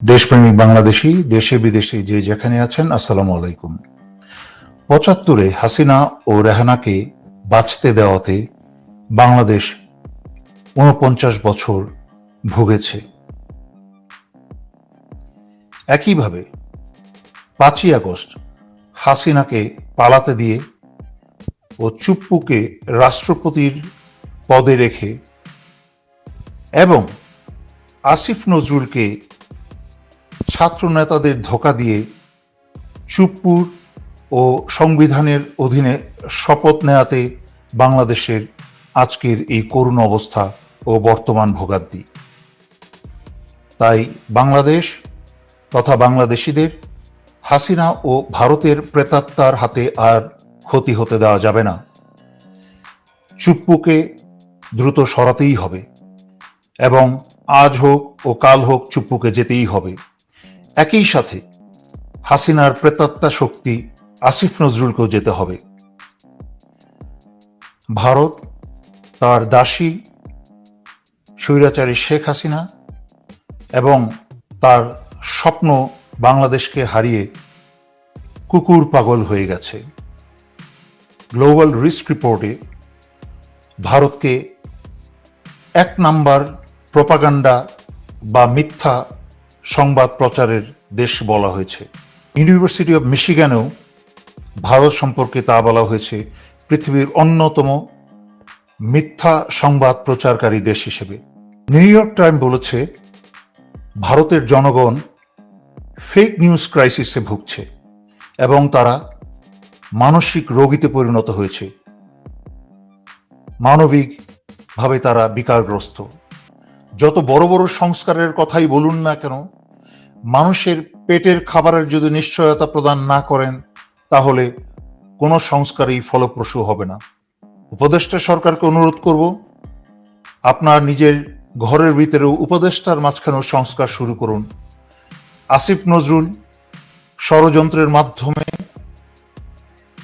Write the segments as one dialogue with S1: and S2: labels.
S1: দেশপ্রেমিক বাংলাদেশি, দেশে বিদেশে যে যেখানে আছেন, আসসালামু আলাইকুম। পঁচাত্তরে হাসিনা ও রেহানাকে বাঁচতে দেওয়াতে বাংলাদেশ ঊনপঞ্চাশ বছর ভুগেছে। একইভাবে পাঁচই আগস্ট হাসিনাকে পালাতে দিয়ে ও চুপ্পুকে রাষ্ট্রপতির পদে রেখে এবং আসিফ নজরুলকে ছাত্র নেতাদের ধোকা দিয়ে চুপপুর ও সংবিধানের অধীনে শপথ নেয়াতে বাংলাদেশের আজকের এই করুণ অবস্থা ও বর্তমান ভোগান্তি। তাই বাংলাদেশ তথা বাংলাদেশিদের হাসিনা ও ভারতের প্রেতাত্মার হাতে আর ক্ষতি হতে দেওয়া যাবে না। চুপ্পুকে দ্রুত সরাতেই হবে এবং আজ হোক ও কাল হোক চুপ্পুকে যেতেই হবে। একই সাথে হাসিনার প্রেতাত্মা শক্তি আসিফ নজরুলকেও যেতে হবে। ভারত তার দাসী স্বৈরাচারী শেখ হাসিনা এবং তার স্বপ্ন বাংলাদেশকে হারিয়ে কুকুর পাগল হয়ে গেছে। গ্লোবাল রিস্ক রিপোর্টে ভারতকে এক নাম্বার প্রপাগান্ডা বা মিথ্যা সংবাদ প্রচারের দেশ বলা হয়েছে। ইউনিভার্সিটি অব মিশিগানেও ভারত সম্পর্কে তা বলা হয়েছে, পৃথিবীর অন্যতম মিথ্যা সংবাদ প্রচারকারী দেশ হিসেবে। নিউ ইয়র্ক টাইম বলেছে, ভারতের জনগণ ফেক নিউজ ক্রাইসিসে ভুগছে এবং তারা মানসিক রোগীতে পরিণত হয়েছে। মানবিকভাবে তারা বিকারগ্রস্ত। যত বড় বড় সংস্কারের কথাই বলুন না কেন মানুষের পেটের খাবারের যদি নিশ্চয়তা প্রদান না করেন, তাহলে কোনো সংস্কারই ফলপ্রসূ হবে না। উপদেষ্টা সরকারকে অনুরোধ করব, আপনার নিজের ঘরের ভিতরেও উপদেষ্টার মাঝখানেও সংস্কার শুরু করুন। আসিফ নজরুল ষড়যন্ত্রের মাধ্যমে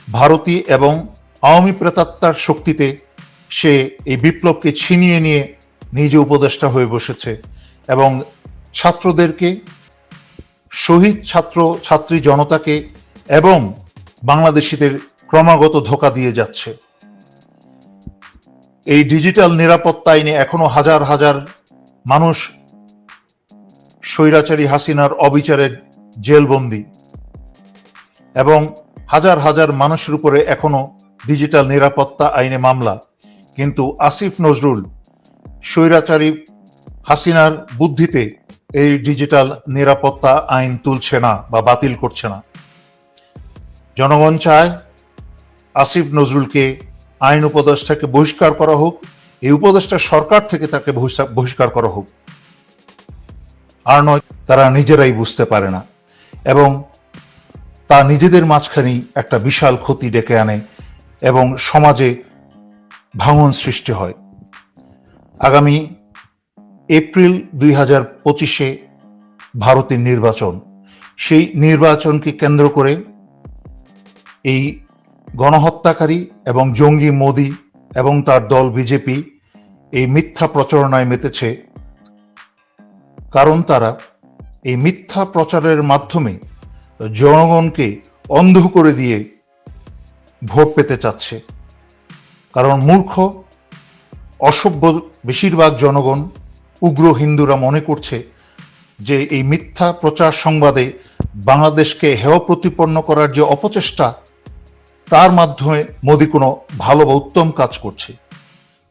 S1: ভারতী এবং আওয়ামী প্রেতাত্মার শক্তিতে সে এই বিপ্লবকে ছিনিয়ে নিয়ে নিজে উপদেষ্টা হয়ে বসেছে এবং ছাত্রদেরকে শহীদ ছাত্র, ছাত্রী জনতাকে এবং বাংলাদেশিদের ক্রমাগত ধোকা দিয়ে যাচ্ছে। এই ডিজিটাল নিরাপত্তা আইনে এখনও হাজার হাজার মানুষ স্বৈরাচারী হাসিনার অবিচারে জেলবন্দি এবং হাজার হাজার মানুষের উপরে এখনও ডিজিটাল নিরাপত্তা আইনে মামলা। কিন্তু আসিফ নজরুল স্বৈরাচারী হাসিনার বুদ্ধিতে এই ডিজিটাল নিরাপত্তা আইন তুলছে না বা বাতিল করছে না। জনগণ চায় আসিফ নজরুলকে আইন উপদেষ্টাকে বহিষ্কার করা হোক, এই উপদেষ্টা সরকার থেকে তাকে বহিষ্কার- করা হোক। আর নয়, তারা নিজেরাই বুঝতে পারে না এবং তা নিজেদের মাঝখানেই একটা বিশাল ক্ষতি ডেকে আনে এবং সমাজে ভাঙন সৃষ্টি হয়। আগামী এপ্রিল দুই হাজার পঁচিশে ভারতের নির্বাচন। সেই নির্বাচনকে কেন্দ্র করে এই গণহত্যাকারী এবং জঙ্গি মোদি এবং তার দল বিজেপি এই মিথ্যা প্রচারণায় মেতেছে। কারণ তারা এই মিথ্যা প্রচারের মাধ্যমে জনগণকে অন্ধ করে দিয়ে ভোট পেতে চাচ্ছে। কারণ মূর্খ, অসভ্য বেশিরভাগ জনগণ উগ্র হিন্দুরা মনে করছে যে এই মিথ্যা প্রচার সংবাদে বাংলাদেশকে হেয় প্রতিপন্ন করার যে অপচেষ্টা, তার মাধ্যমে মোদি কোনো ভালো বা উত্তম কাজ করছে।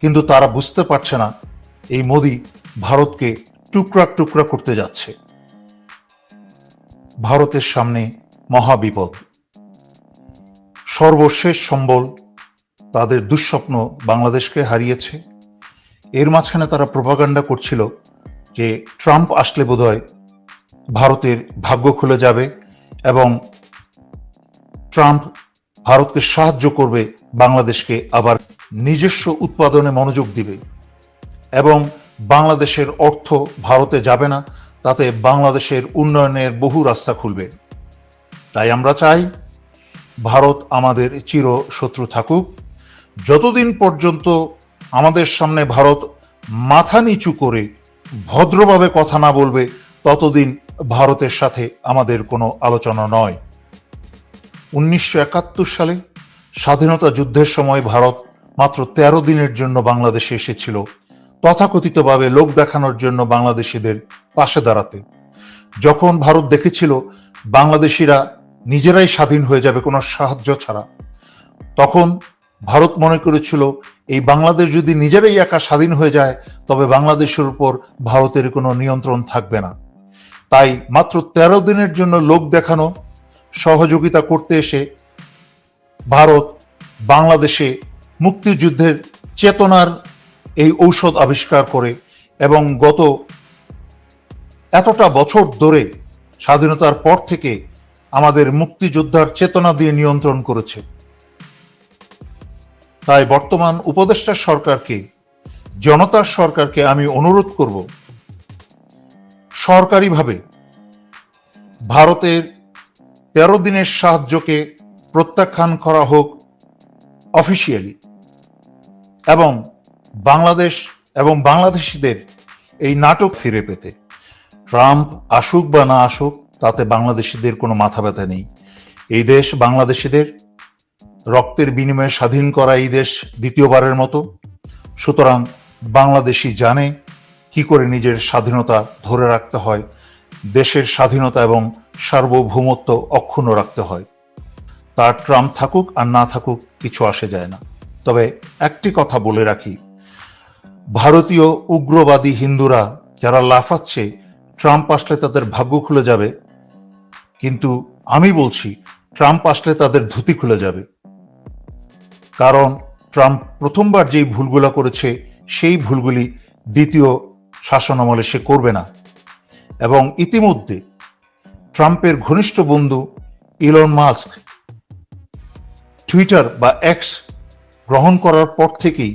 S1: কিন্তু তারা বুঝতে পারছে না এই মোদি ভারতকে টুকরা টুকরা করতে যাচ্ছে। ভারতের সামনে মহাবিপদ। সর্বশেষ সম্বল তাদের দুঃস্বপ্ন বাংলাদেশকে হারিয়েছে। এর মাঝখানে তারা প্রপাগান্ডা করছিল যে ট্রাম্প আসলে বোধহয় ভারতের ভাগ্য খুলে যাবে এবং ট্রাম্প ভারতকে সাহায্য করবে, বাংলাদেশকে আবার নিজস্ব উৎপাদনে মনোযোগ দিবে এবং বাংলাদেশের অর্থ ভারতে যাবে না, তাতে বাংলাদেশের উন্নয়নের বহু রাস্তা খুলবে। তাই আমরা চাই ভারত আমাদের চির শত্রু থাকুক। যতদিন পর্যন্ত আমাদের সামনে ভারত মাথা নিচু করে ভদ্রভাবে কথা না বলবে, ততদিন ভারতের সাথে আমাদের কোনো আলোচনা নয়। উনিশশো একাত্তর সালে স্বাধীনতা যুদ্ধের সময় ভারত মাত্র তেরো দিনের জন্য বাংলাদেশে এসেছিল। তথাকথিতভাবে লোক দেখানোর জন্য বাংলাদেশিদের পাশে দাঁড়াতে। যখন ভারত দেখেছিল বাংলাদেশিরা নিজেরাই স্বাধীন হয়ে যাবে কোনো সাহায্য ছাড়া, তখন ভারত মনে করেছিল, এই বাংলাদেশ যদি নিজেরাই একা স্বাধীন হয়ে যায়, তবে বাংলাদেশের উপর ভারতের কোনো নিয়ন্ত্রণ থাকবে না। তাই মাত্র তেরো দিনের জন্য লোক দেখানো, সহযোগিতা করতে এসে ভারত বাংলাদেশে মুক্তিযুদ্ধের চেতনার এই ঔষধ আবিষ্কার করে এবং গত এতটা বছর ধরে স্বাধীনতার পর থেকে আমাদের মুক্তিযোদ্ধার চেতনা দিয়ে নিয়ন্ত্রণ করেছে। তাই বর্তমান উপদেষ্টা সরকারকে, জনতার সরকারকে আমি অনুরোধ করব, সরকারিভাবে ভারতের তেরো দিনের সাহায্যকে প্রত্যাখ্যান করা হোক অফিসিয়ালি এবং বাংলাদেশ এবং বাংলাদেশিদের এই নাটক ফিরে পেতে। ট্রাম্প আসুক বা না আসুক, তাতে বাংলাদেশিদের কোনো মাথা ব্যথা নেই। এই দেশ বাংলাদেশিদের রক্তের বিনিময়ে স্বাধীন করা এই দেশ দ্বিতীয়বারের মতো। সুতরাং বাংলাদেশি জানে কি করে নিজের স্বাধীনতা ধরে রাখতে হয়, দেশের স্বাধীনতা এবং সার্বভৌমত্ব অক্ষুণ্ণ রাখতে হয়। তার ট্রাম্প থাকুক আর না থাকুক কিছু আসে যায় না। তবে একটি কথা বলে রাখি, ভারতীয় উগ্রবাদী হিন্দুরা যারা লাফাচ্ছে, ট্রাম্প আসলে তাদের ভাগ্য খুলে যাবে। কিন্তু আমি বলছি, ট্রাম্প আসলে তাদের ধুতি খুলে যাবে। কারণ ট্রাম্প প্রথমবার যেই ভুলগুলো করেছে, সেই ভুলগুলি দ্বিতীয় শাসনামলে সে করবে না। এবং ইতিমধ্যে ট্রাম্পের ঘনিষ্ঠ বন্ধু ইলন মাস্ক টুইটার বা এক্স গ্রহণ করার পর থেকেই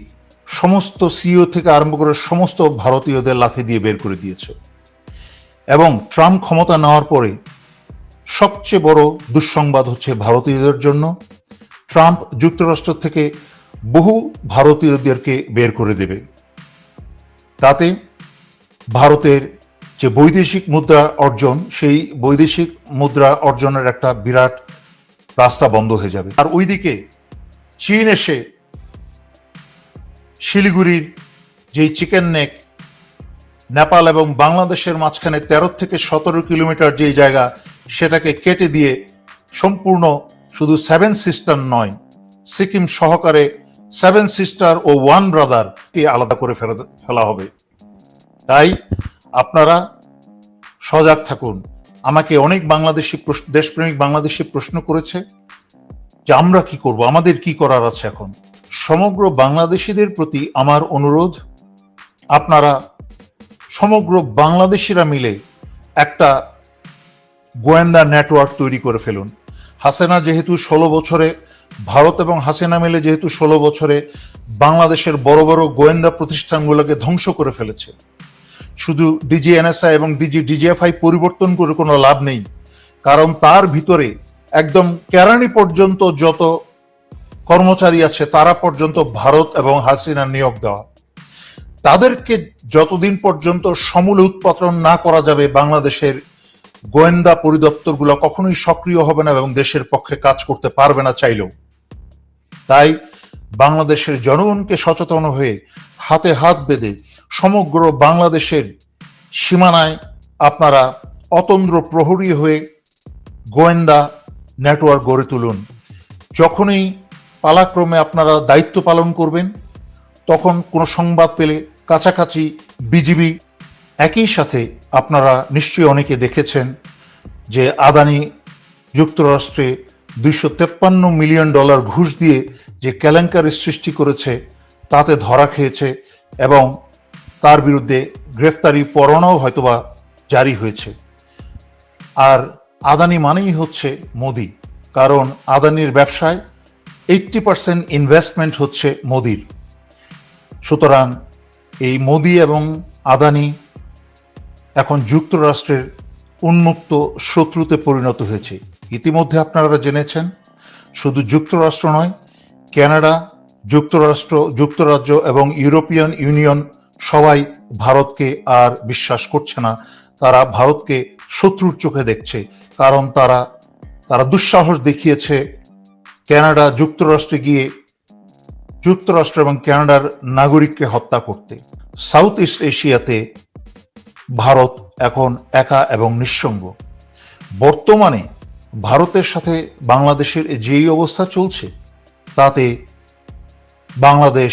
S1: সমস্ত সিইও থেকে আরম্ভ করে সমস্ত ভারতীয়দের লাথি দিয়ে বের করে দিয়েছে। এবং ট্রাম্প ক্ষমতা নেওয়ার পরে সবচেয়ে বড় দুঃসংবাদ হচ্ছে ভারতীয়দের জন্য ট্রাম্প যুক্তরাষ্ট্র থেকে বহু ভারতীয়দেরকে বের করে দেবে। তাতে ভারতের যে বৈদেশিক মুদ্রা অর্জন, সেই বৈদেশিক মুদ্রা অর্জনের একটা বিরাট রাস্তা বন্ধ হয়ে যাবে। আর ওইদিকে চীন এসে শিলিগুড়ির যেই চিকেন নেক, নেপাল এবং বাংলাদেশের মাঝখানে তেরো থেকে সতেরো কিলোমিটার যেই জায়গা, সেটাকে কেটে দিয়ে সম্পূর্ণ শুধু সেভেন সিস্টার নয়, সিকিম সহকারে সেভেন সিস্টার ও ওয়ান ব্রাদার কে আলাদা করে ফেলা- হবে। তাই আপনারা সজাগ থাকুন। আমাকে অনেক বাংলাদেশি দেশপ্রেমিক বাংলাদেশি প্রশ্ন করেছে যে আমরা কি করব, আমাদের কি করার আছে এখন? সমগ্র বাংলাদেশিদের প্রতি আমার অনুরোধ, আপনারা সমগ্র বাংলাদেশিরা মিলে একটা গোয়েন্দা নেটওয়ার্ক তৈরি করে ফেলুন। হাসিনা যেহেতু ষোলো বছরে, ভারত এবং হাসিনা মিলে যেহেতু ষোলো বছরে বাংলাদেশের বড় বড় গোয়েন্দা প্রতিষ্ঠানগুলোকে ধ্বংস করে ফেলেছে। শুধু ডিজি এনএসআই এবং ডিজি ডিজিএফআই পরিবর্তন করে কোনো লাভ নেই, কারণ তার ভিতরে একদম কেরানি পর্যন্ত যত কর্মচারী আছে, তারা পর্যন্ত ভারত এবং হাসিনা নিয়োগ দেওয়া। তাদেরকে যতদিন পর্যন্ত সমূলে উৎপাদন না করা যাবে বাংলাদেশের গোয়েন্দা পরিদপ্তরগুলো কখনোই সক্রিয় হবে না এবং দেশের পক্ষে কাজ করতে পারবে না চাইলেও। তাই বাংলাদেশের জনগণকে সচেতন হয়ে হাতে হাত বেঁধে সমগ্র বাংলাদেশের সীমানায় আপনারা অতন্দ্র প্রহরী হয়ে গোয়েন্দা নেটওয়ার্ক গড়ে তুলুন। যখনই পালাক্রমে আপনারা দায়িত্ব পালন করবেন, তখন কোনো সংবাদ পেলে কাছাকাছি বিজিবি একই সাথে আপনারা নিশ্চয়ই অনেকে দেখেছেন যে আদানি যুক্তরাষ্ট্রে দুইশো তেপ্পান্ন মিলিয়ন ডলার ঘুষ দিয়ে যে কেলেঙ্কারি সৃষ্টি করেছে, তাতে ধরা খেয়েছে এবং তার বিরুদ্ধে গ্রেফতারি পরোয়ানাও হয়তোবা জারি হয়েছে। আর আদানি মানেই হচ্ছে মোদি, কারণ আদানির ব্যবসায় এইট্টি পার্সেন্ট ইনভেস্টমেন্ট হচ্ছে মোদির। সুতরাং এই মোদি এবং আদানি এখন যুক্তরাষ্ট্রের উন্মুক্ত শত্রুতে পরিণত হয়েছে। ইতিমধ্যে আপনারা জেনেছেন, শুধু যুক্তরাষ্ট্র নয়, কানাডা, যুক্তরাষ্ট্র, যুক্তরাজ্য এবং ইউরোপিয়ান ইউনিয়ন সবাই ভারতকে আর বিশ্বাস করছে না। তারা ভারতকে শত্রুর চোখে দেখছে, কারণ তারা তারা দুঃসাহস দেখিয়েছে কানাডা যুক্তরাষ্ট্রে গিয়ে যুক্তরাষ্ট্র এবং কানাডার নাগরিককে হত্যা করতে। সাউথ ইস্ট এশিয়াতে ভারত এখন একা এবং নিঃসঙ্গ। বর্তমানে ভারতের সাথে বাংলাদেশের যেই অবস্থা চলছে, তাতে বাংলাদেশ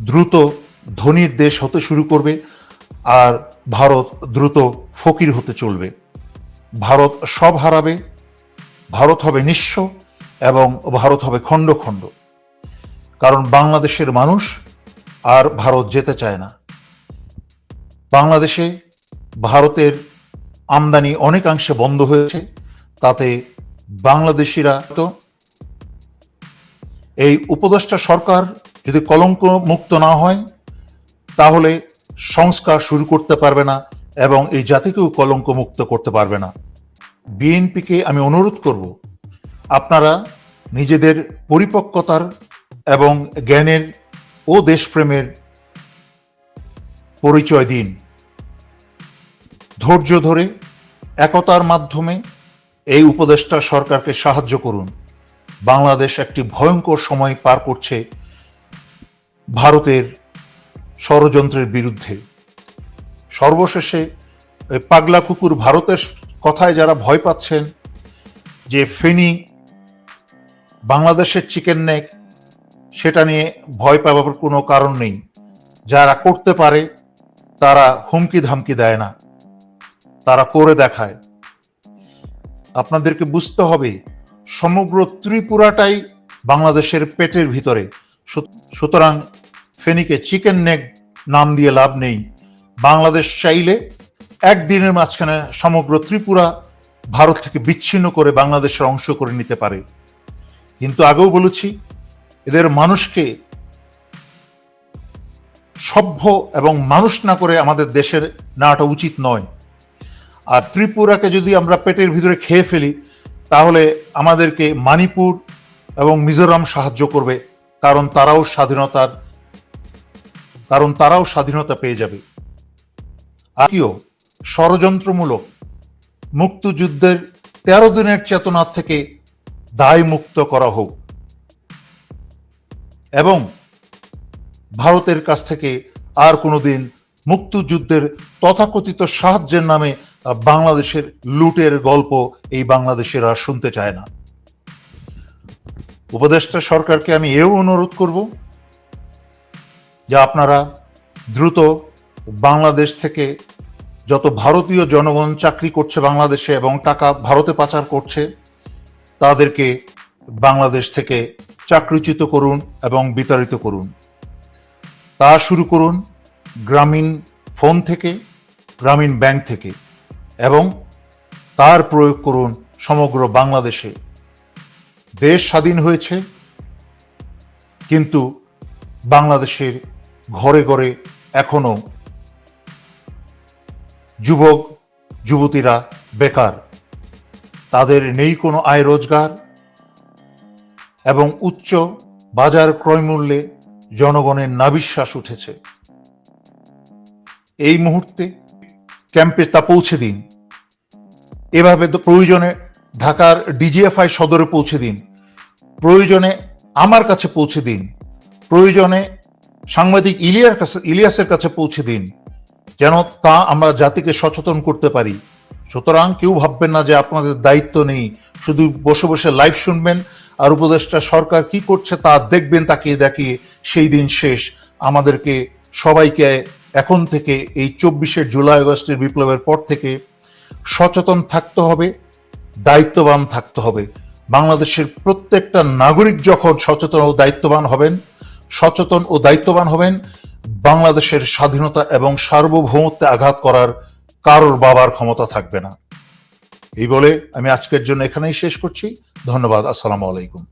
S1: দ্রুত ধনীর দেশ হতে শুরু করবে আর ভারত দ্রুত ফকির হতে চলবে। ভারত সব হারাবে, ভারত হবে নিঃস্ব এবং ভারত হবে খণ্ড খণ্ড। কারণ বাংলাদেশের মানুষ আর ভারত যেতে চায় না। বাংলাদেশে ভারতের আমদানি অনেকাংশে বন্ধ হয়েছে। তাতে বাংলাদেশিরা তো এই উপদেষ্টা সরকার যদি কলঙ্ক মুক্ত না হয়, তাহলে সংস্কার শুরু করতে পারবে না এবং এই জাতিকেও কলঙ্ক মুক্ত করতে পারবে না। বিএনপিকে আমি অনুরোধ করব, আপনারা নিজেদের পরিপক্কতার এবং জ্ঞানের ও দেশপ্রেমের পরিচয় দিন। ধৈর্য ধরে, একতার মাধ্যমে এই উপদেষ্টা সরকারকে সাহায্য করুন। বাংলাদেশ একটি ভয়ঙ্কর সময় পার করছে ভারতের ষড়যন্ত্রের বিরুদ্ধে। সর্বশেষে পাগলা কুকুর ভারতের কথায় যারা ভয় পাচ্ছেন, যে ফেনী বাংলাদেশের চিকেন নেক, সেটা নিয়ে ভয় পাবার কোনো কারণ নেই। যারা করতে পারে, তারা হুমকি ধামকি দেয় না। তারা করে দেখায়। আপনাদেরকে বুঝতে হবে, সমগ্র ত্রিপুরাটাই বাংলাদেশের পেটের ভিতরে। সুতরাং ফেনীকে চিকেন নেক নাম দিয়ে লাভ নেই। বাংলাদেশ চাইলে একদিনের মাঝখানে সমগ্র ত্রিপুরা ভারত থেকে বিচ্ছিন্ন করে বাংলাদেশের অংশ করে নিতে পারে। কিন্তু আগেও বলেছি, এদের মানুষকে সভ্য এবং মানুষ না করে আমাদের দেশের নেওয়াটা উচিত নয়। আর ত্রিপুরাকে যদি আমরা পেটের ভিতরে খেয়ে ফেলি, তাহলে আমাদেরকে মানিপুর এবং মিজোরাম সাহায্য করবে, কারণ তারাও স্বাধীনতার, কারণ তারাও স্বাধীনতা পেয়ে যাবে। আর কিও ষড়যন্ত্রমূলক মুক্তযুদ্ধের তেরো দিনের চেতনা থেকে দায় মুক্ত করা হোক। এবং ভারতের কাছ থেকে আর কোনোদিন মুক্তিযুদ্ধের তথাকথিত সাহায্যের নামে বাংলাদেশের লুটের গল্প এই বাংলাদেশের শুনতে চায় না। উপদেষ্টা সরকারকে আমি এও অনুরোধ করব যে আপনারা দ্রুত বাংলাদেশ থেকে যত ভারতীয় জনগণ চাকরি করছে বাংলাদেশে এবং টাকা ভারতে পাচার করছে, তাদেরকে বাংলাদেশ থেকে চাকরিচ্যুত করুন এবং বিতাড়িত করুন। তা শুরু করুন গ্রামীণ ফোন থেকে, গ্রামীণ ব্যাংক থেকে। এবং তার প্রয়োগ করুন সমগ্র বাংলাদেশে। দেশ স্বাধীন হয়েছে, কিন্তু বাংলাদেশের ঘরে ঘরে এখনও যুবক, যুবতীরা বেকার। তাদের নেই কোনো আয় রোজগার এবং উচ্চ বাজার ক্রয় মূল্যে জনগণের নাবিশ্বাস উঠেছে। এই মুহূর্তে ক্যাম্পে তা পৌঁছে দিন। এভাবে প্রয়োজনে ঢাকার ডিজিএফআই সদরে পৌঁছে দিন। প্রয়োজনে আমার কাছে পৌঁছে দিন। প্রয়োজনে সাংবাদিক ইলিয়ার কাছে, ইলিয়াসের কাছে পৌঁছে দিন। যেন তা আমরা জাতিকে সচেতন করতে পারি। সুতরাং কেউ ভাববেন না যে আপনাদের দায়িত্ব নেই। শুধু বসে বসে লাইভ শুনবেন আর উপদেষ্টা সরকার কি করছে তা দেখবেন, তাকিয়ে দেখিয়ে সেই দিন শেষ। আমাদেরকে সবাইকে এখন থেকে এই চব্বিশে জুলাই আগস্টের বিপ্লবের পর থেকে সচেতন থাকতে হবে, দায়িত্ববান থাকতে হবে। বাংলাদেশের প্রত্যেকটা নাগরিক যখন সচেতন ও দায়িত্ববান হবেন, সচেতন ও দায়িত্ববান হবেন, বাংলাদেশের স্বাধীনতা এবং সার্বভৌমত্বে আঘাত করার কারোর বাবার ক্ষমতা থাকবে না। এই বলে আমি আজকের জন্য এখানেই শেষ করছি। ধন্যবাদ। আসসালামু আলাইকুম।